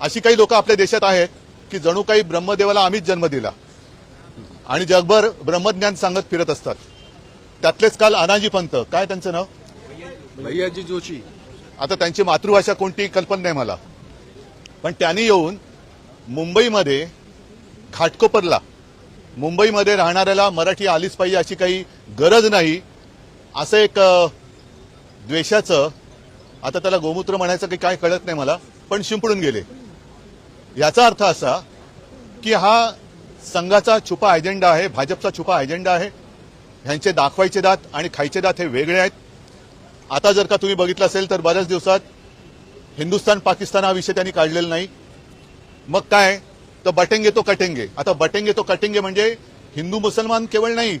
अशी काही लोक आपल्या देशात आहेत की जणू काही ब्रह्मदेवाला आम्हीच जन्म दिला. आणि जगभर ब्रह्मज्ञान सांगत फिरत असतात. त्यातलेच काल अनाजी पंत. काय त्यांचं नाव? भैयाजी जोशी. आता त्यांची मातृभाषा कोणती कल्पना नाही मला. पण त्यांनी येऊन मुंबईमध्ये घाटकोपरला मुंबईमध्ये राहणाऱ्याला मराठी आलीच पाहिजे अशी काही गरज नाही असं एक द्वेषाचं आता त्याला गोमूत्र म्हणायचं की काय कळत नाही मला पण शिंपडून गेले. याचा अर्थ असा की हा संघाचा छुपा अजेंडा आहे भाजपचा छुपा अजेंडा आहे. ह्यांचे दाखवायचे दात आणि खायचे दात हे वेगळे आहेत. आता जर का तुम्ही बघितलं असेल तर बऱ्याच दिवसात हिंदुस्थान पाकिस्तान हा विषय त्यांनी काढलेला नाही. मग काय? तर बटेंगे तो कटेंगे. आता बटेंगे तो कटेंगे म्हणजे हिंदू मुसलमान केवळ नाही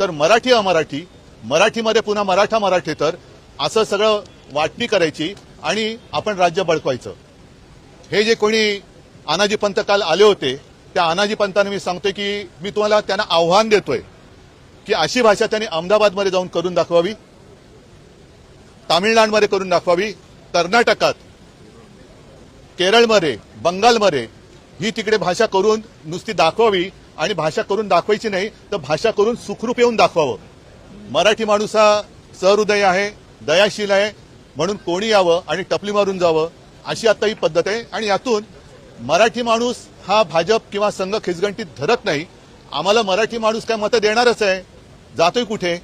तर मराठी अमराठी. मराठीमध्ये पुन्हा मराठा मराठी तर असं सगळं वाटणी करायची आणि आपण राज्य बळकवायचं. हे जे कोणी आनाजी पंत काल आले होते. त्या आनाजी पंतांना मी सांगतोय की मी तुम्हाला त्यांना आव्हान देतोय की अशी भाषा त्यांनी अहमदाबादमध्ये जाऊन करून दाखवावी तामिळनाडूमध्ये करून दाखवावी कर्नाटकात केरळमध्ये बंगालमध्ये ही तिकडे भाषा करून नुसती दाखवावी आणि भाषा करून दाखवायची नाही तर भाषा करून सुखरूप येऊन दाखवावं. मराठी माणूस हा सहृदय आहे दयाशील आहे म्हणून कोणी यावं आणि टपली मारून जावं अशी आता ही पद्धत आहे आणि यातून मराठी माणूस हा भाजप किंवा संघ खिचगंटीत धरत नाही. आम्हाला मराठी माणूस काय मतं देणारच आहे? जातोय कुठे?